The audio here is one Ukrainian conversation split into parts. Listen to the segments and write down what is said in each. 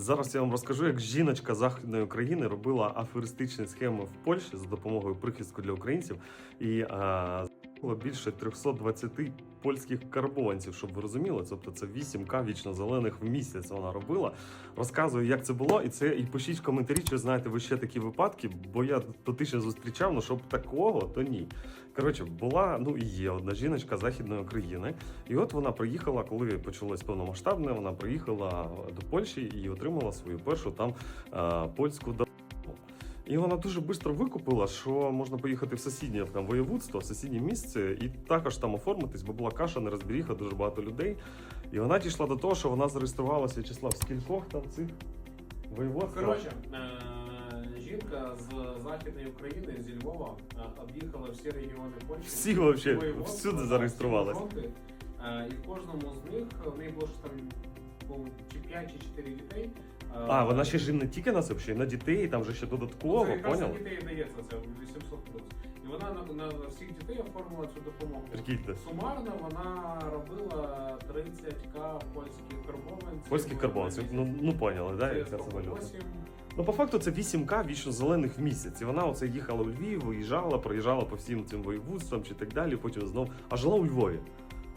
Зараз я вам розкажу, як жіночка західної України робила аферистичні схеми в Польщі за допомогою прихистку для українців. І а, було більше 320 польських карбованців, щоб ви розуміли. Тобто це 8К вічно зелених в місяць вона робила. Розказую, як це було, і це і пишіть в коментарі, чи знаєте ви ще такі випадки, бо я дотично зустрічав, ну щоб такого, то ні. Коротше, була ну і є одна жіночка західної України. І от вона приїхала, коли почалось повномасштабне, вона приїхала до Польщі і отримала свою першу там е, польську. І вона дуже швидко викупила, що можна поїхати в сусіднє там воєводство, в сусіднє місце, і також там оформитись, бо була каша, нерозберіха, дуже багато людей. І вона дійшла до того, що вона зареєструвалася числа в скількох там цих воєводствах. Коротше, е, жінка з Західної України, зі Львова, е, об'їхала всі регіони Польщі. Всі воєводства, всюди да, Е, І в кожному з них в неї було ж там чи 5 чи 4 дітей. Е, А, вона ще ж не тільки на це, ще й на дітей, там же ще додатково, це якраз на поняв? дітей дається, це 800 плюс. І вона на, на всіх дітей оформила цю допомогу. Прикиньте. Сумарно вона робила 30к польських карбованців. Польських карбонців, ну, ну поняли, да, яка це валюта. Ну, по факту, це 8К вічно зелених в місяць. І вона оце їхала у Львів, виїжджала, проїжджала по всім цим воєводствам чи так далі, потім знов, а жила у Львові.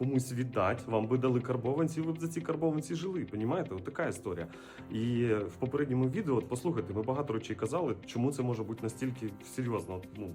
комусь віддати, вам би дали карбованці, ви б за ці карбованці жили. Понімаєте? От така історія. І в попередньому відео, от послухайте, ми багато речей казали, чому це може бути настільки серйозно. Ну,